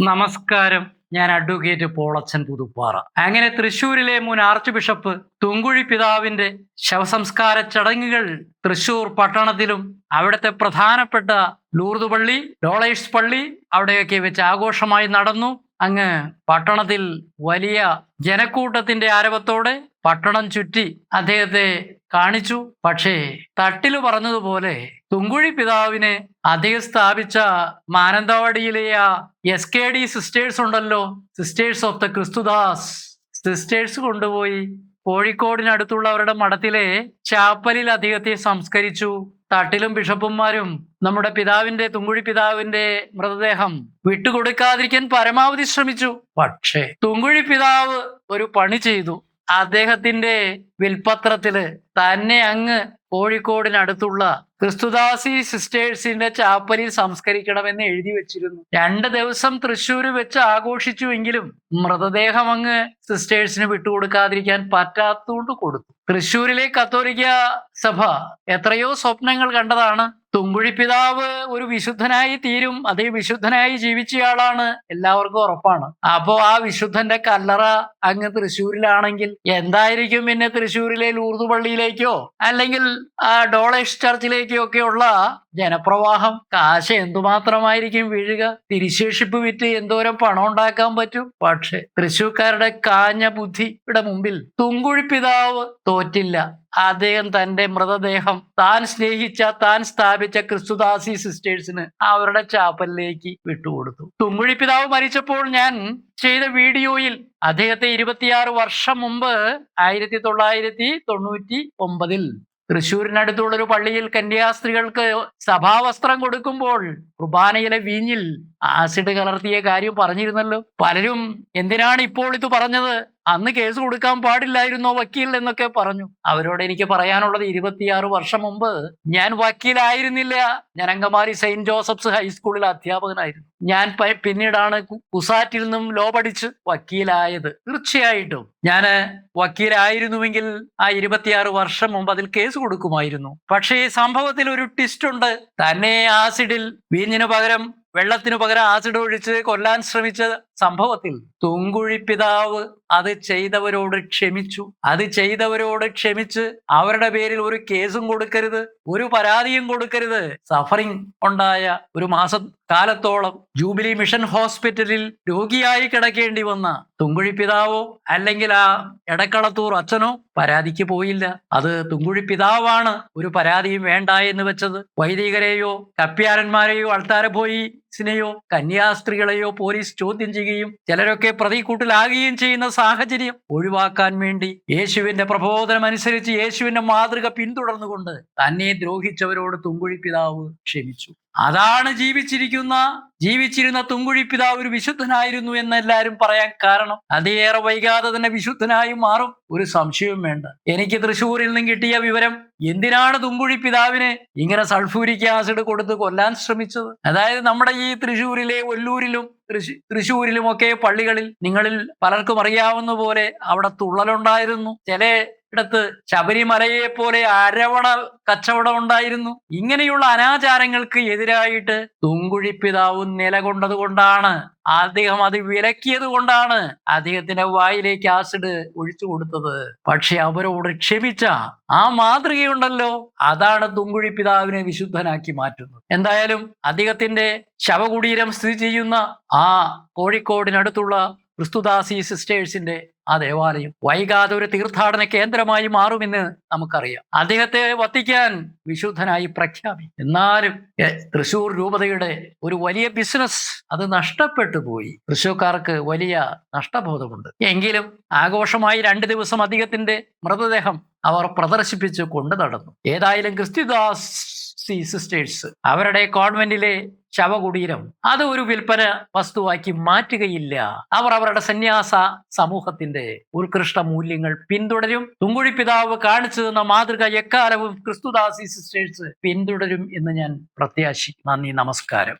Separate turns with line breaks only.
നമസ്കാരം. ഞാൻ അഡ്വക്കേറ്റ് പോളച്ചൻ പുതുപ്പാറ. അങ്ങനെ തൃശൂരിലെ മുൻ ആർച്ച് ബിഷപ്പ് തുങ്കുഴി പിതാവിന്റെ ശവസംസ്കാര ചടങ്ങുകൾ തൃശൂർ പട്ടണത്തിലും അവിടുത്തെ പ്രധാനപ്പെട്ട ലൂർദ് പള്ളി ഡോളേഴ്സ് പള്ളി അവിടെയൊക്കെ വെച്ച് ആഘോഷമായി നടന്നു. അങ്ങ് പട്ടണത്തിൽ വലിയ ജനക്കൂട്ടത്തിന്റെ ആരവത്തോടെ പട്ടണം ചുറ്റി അദ്ദേഹത്തെ കാണിച്ചു. പക്ഷേ തട്ടിൽ പറഞ്ഞതുപോലെ തുങ്കുഴി പിതാവിനെ അദ്ദേഹം സ്ഥാപിച്ച മാനന്തവാടിയിലെ ആ എസ് കെ ഡി സിസ്റ്റേഴ്സ് ഉണ്ടല്ലോ. Sisters of the Kristudas sisters കൊണ്ടുപോയി കോഴിക്കോടിനടുത്തുള്ള അവരുടെ മഠത്തിലെ ചാപ്പലിൽ അദ്ദേഹത്തെ സംസ്കരിച്ചു. തട്ടിലും ബിഷപ്പുമാരും നമ്മുടെ പിതാവിന്റെ തുങ്കുഴി പിതാവിന്റെ മൃതദേഹം വിട്ടുകൊടുക്കാതിരിക്കാൻ പരമാവധി ശ്രമിച്ചു. പക്ഷേ തുങ്കുഴി പിതാവ് ഒരു പണി ചെയ്തു. അദ്ദേഹത്തിന്റെ വിൽപത്രത്തിൽ തന്നെ അങ്ങ് കോഴിക്കോടിനടുത്തുള്ള ക്രിസ്തുദാസി സിസ്റ്റേഴ്സിന്റെ ചാപ്പലിൽ സംസ്കരിക്കണമെന്ന് എഴുതി വെച്ചിരുന്നു. രണ്ട് ദിവസം തൃശ്ശൂർ വെച്ച് ആഘോഷിച്ചുവെങ്കിലും മൃതദേഹം അങ്ങ് സിസ്റ്റേഴ്സിന് വിട്ടുകൊടുക്കാതിരിക്കാൻ പറ്റാത്തതുകൊണ്ട് കൊടുത്തു. തൃശ്ശൂരിലെ കത്തോലിക്ക സഭ എത്രയോ സ്വപ്നങ്ങൾ കണ്ടതാണ്. തുങ്കുഴി പിതാവ് ഒരു വിശുദ്ധനായി തീരും അതേ വിശുദ്ധനായി ജീവിച്ചയാളാണ് എല്ലാവർക്കും ഉറപ്പാണ്. അപ്പോ ആ വിശുദ്ധന്റെ കല്ലറ അങ്ങ് തൃശ്ശൂരിലാണെങ്കിൽ എന്തായിരിക്കും പിന്നെ തൃശ്ശൂരിലെ ലൂർദു പള്ളിയിലേക്കോ അല്ലെങ്കിൽ ഡോളേഷ് ചർച്ചിലേക്കോ ഒക്കെ ഉള്ള ജനപ്രവാഹം. കാശ് എന്തുമാത്രമായിരിക്കും വീഴുക? തിരിശേഷിപ്പ് വിറ്റ് എന്തോരം പണം ഉണ്ടാക്കാൻ പറ്റും? പക്ഷെ തൃശ്ശൂർക്കാരുടെ കാഞ്ഞ ബുദ്ധിയുടെ മുമ്പിൽ തുങ്കുഴി പിതാവ് തോറ്റില്ല. അദ്ദേഹം തന്റെ മൃതദേഹം താൻ സ്നേഹിച്ച താൻ സ്ഥാപിച്ച ക്രിസ്തുദാസി സിസ്റ്റേഴ്സിന് അവരുടെ ചാപ്പലിലേക്ക് വിട്ടുകൊടുത്തു. പിതാവ് മരിച്ചപ്പോൾ ഞാൻ ചെയ്ത വീഡിയോയിൽ അദ്ദേഹത്തെ ഇരുപത്തിയാറ് വർഷം മുമ്പ് ആയിരത്തി തൊള്ളായിരത്തി തൊണ്ണൂറ്റി ഒമ്പതിൽ തൃശ്ശൂരിനടുത്തുള്ള ഒരു പള്ളിയിൽ കന്യാസ്ത്രീകൾക്ക് സഭാവസ്ത്രം കൊടുക്കുമ്പോൾ കുർബാനയിലെ വീഞ്ഞിൽ ആസിഡ് കലർത്തിയ കാര്യം പറഞ്ഞിരുന്നല്ലോ. പലരും എന്തിനാണ് ഇപ്പോൾ ഇത് പറഞ്ഞത്? അന്ന് കേസ് കൊടുക്കാൻ പാടില്ലായിരുന്നോ വക്കീൽ എന്നൊക്കെ പറഞ്ഞു. അവരോട് എനിക്ക് പറയാനുള്ളത് ഇരുപത്തിയാറ് വർഷം മുമ്പ് ഞാൻ വക്കീലായിരുന്നില്ല. ഞാൻ അങ്കമാരി സെയിന്റ് ജോസഫ്സ് ഹൈസ്കൂളിൽ അധ്യാപകനായിരുന്നു. ഞാൻ പിന്നീടാണ് കുസാറ്റിൽ നിന്നും ലോ പഠിച്ച് വക്കീലായത്. തീർച്ചയായിട്ടും ഞാൻ വക്കീലായിരുന്നുവെങ്കിൽ ആ ഇരുപത്തിയാറ് വർഷം മുമ്പ് അതിൽ കേസ് കൊടുക്കുമായിരുന്നു. പക്ഷേ ഈ സംഭവത്തിൽ ഒരു ട്വിസ്റ്റ് ഉണ്ട്. തന്നെ ആസിഡിൽ വീഞ്ഞിനു പകരം വെള്ളത്തിനു പകരം ആസിഡ് ഒഴിച്ച് കൊല്ലാൻ ശ്രമിച്ച സംഭവത്തിൽ തുങ്കുഴി പിതാവ് അത് ചെയ്തവരോട് ക്ഷമിച്ചു. അത് ചെയ്തവരോട് ക്ഷമിച്ച് അവരുടെ പേരിൽ ഒരു കേസും കൊടുക്കരുത് ഒരു പരാതിയും കൊടുക്കരുത്. സഫറിങ് ഉണ്ടായ ഒരു മാസം കാലത്തോളം ജൂബിലി മിഷൻ ഹോസ്പിറ്റലിൽ രോഗിയായി കിടക്കേണ്ടി വന്ന തുങ്കുഴി പിതാവോ അല്ലെങ്കിൽ ആ എടക്കളത്തൂർ അച്ഛനോ പരാതിക്ക് പോയില്ല. അത് തുങ്കുഴി പിതാവാണ് ഒരു പരാതിയും വേണ്ട എന്ന് വെച്ചത്. വൈദികരെയോ കപ്പ്യാരന്മാരെയോ അൾത്താര പോയി ിനെയോ കന്യാസ്ത്രീകളെയോ പോലീസ് ചോദ്യം ചെയ്യുകയും ചിലരൊക്കെ പ്രതികൂട്ടിലാകുകയും ചെയ്യുന്ന സാഹചര്യം ഒഴിവാക്കാൻ വേണ്ടി യേശുവിന്റെ പ്രബോധനം അനുസരിച്ച് യേശുവിന്റെ മാതൃക പിന്തുടർന്നുകൊണ്ട് തന്നെ ദ്രോഹിച്ചവരോട് തുങ്കുഴി പിതാവ് ക്ഷമിച്ചു. അതാണ് ജീവിച്ചിരിക്കുന്ന ജീവിച്ചിരുന്ന തുങ്കുഴി പിതാവ് ഒരു വിശുദ്ധനായിരുന്നു എന്ന് എല്ലാവരും പറയാൻ കാരണം. അതേറെ വൈകാതെ തന്നെ വിശുദ്ധനായി മാറും. ഒരു സംശയവും വേണ്ട. എനിക്ക് തൃശ്ശൂരിൽ നിന്നും കിട്ടിയ വിവരം എന്തിനാണ് തുങ്കുഴി പിതാവിനെ ഇങ്ങനെ സൾഫൂരിക് ആസിഡ് കൊടുത്ത് കൊല്ലാൻ ശ്രമിച്ചത്? അതായത് നമ്മുടെ ഈ തൃശ്ശൂരിലെ ഒല്ലൂരിലും തൃശ് തൃശ്ശൂരിലും ഒക്കെ പള്ളികളിൽ നിങ്ങളിൽ പലർക്കും അറിയാവുന്ന പോലെ അവിടെ തുള്ളലുണ്ടായിരുന്നു. ചില ഇടത്ത് ശബരിമലയെ പോലെ അരവണ കച്ചവടം ഉണ്ടായിരുന്നു. ഇങ്ങനെയുള്ള അനാചാരങ്ങൾക്ക് എതിരായിട്ട് തുങ്കുഴി പിതാവ് നിലകൊണ്ടത് കൊണ്ടാണ്. അദ്ദേഹം അത് വിലക്കിയത് കൊണ്ടാണ് അദ്ദേഹത്തിന്റെ വായിലേക്ക് ആസിഡ് ഒഴിച്ചു കൊടുത്തത്. പക്ഷെ അവരോട് ക്ഷമിച്ച ആ മാതൃകയുണ്ടല്ലോ. അതാണ് തുങ്കുഴി പിതാവിനെ വിശുദ്ധനാക്കി മാറ്റുന്നത്. എന്തായാലും അദ്ദേഹത്തിന്റെ ശവകുടീരം സ്ഥിതി ചെയ്യുന്ന ആ കോഴിക്കോടിനടുത്തുള്ള ക്രിസ്തുദാസി സിസ്റ്റേഴ്സിന്റെ ആ ദേവാലയം വൈകാതെ ഒരു തീർത്ഥാടന കേന്ദ്രമായി മാറുമെന്ന് നമുക്കറിയാം. അദ്ദേഹത്തെ വത്തിക്കാൻ വിശുദ്ധനായി പ്രഖ്യാപി. എന്നാലും തൃശൂർ രൂപതയുടെ ഒരു വലിയ ബിസിനസ് അത് നഷ്ടപ്പെട്ടു പോയി. തൃശൂർക്കാർക്ക് വലിയ നഷ്ടബോധമുണ്ട്. എങ്കിലും ആഘോഷമായി രണ്ട് ദിവസം അദ്ദേഹത്തിന്റെ മൃതദേഹം അവർ പ്രദർശിപ്പിച്ചു കൊണ്ടു നടന്നു. ഏതായാലും ക്രിസ്തുദാസ് സി സിസ്റ്റേഴ്സ് അവരുടെ കോൺവെന്റിലെ ശവകുടീരം അത് ഒരു വിൽപ്പന വസ്തുവാക്കി മാറ്റുകയില്ല. അവർ അവരുടെ സന്യാസ സമൂഹത്തിന്റെ ഉത്കൃഷ്ട മൂല്യങ്ങൾ പിന്തുടരും. തുങ്കുഴി പിതാവ് കാണിച്ചു തന്ന മാതൃക എക്കാലവും ക്രിസ്തുദാസി സിസ്റ്റേഴ്സ് പിന്തുടരും എന്ന് ഞാൻ പ്രത്യാശി നന്ദി നമസ്കാരം.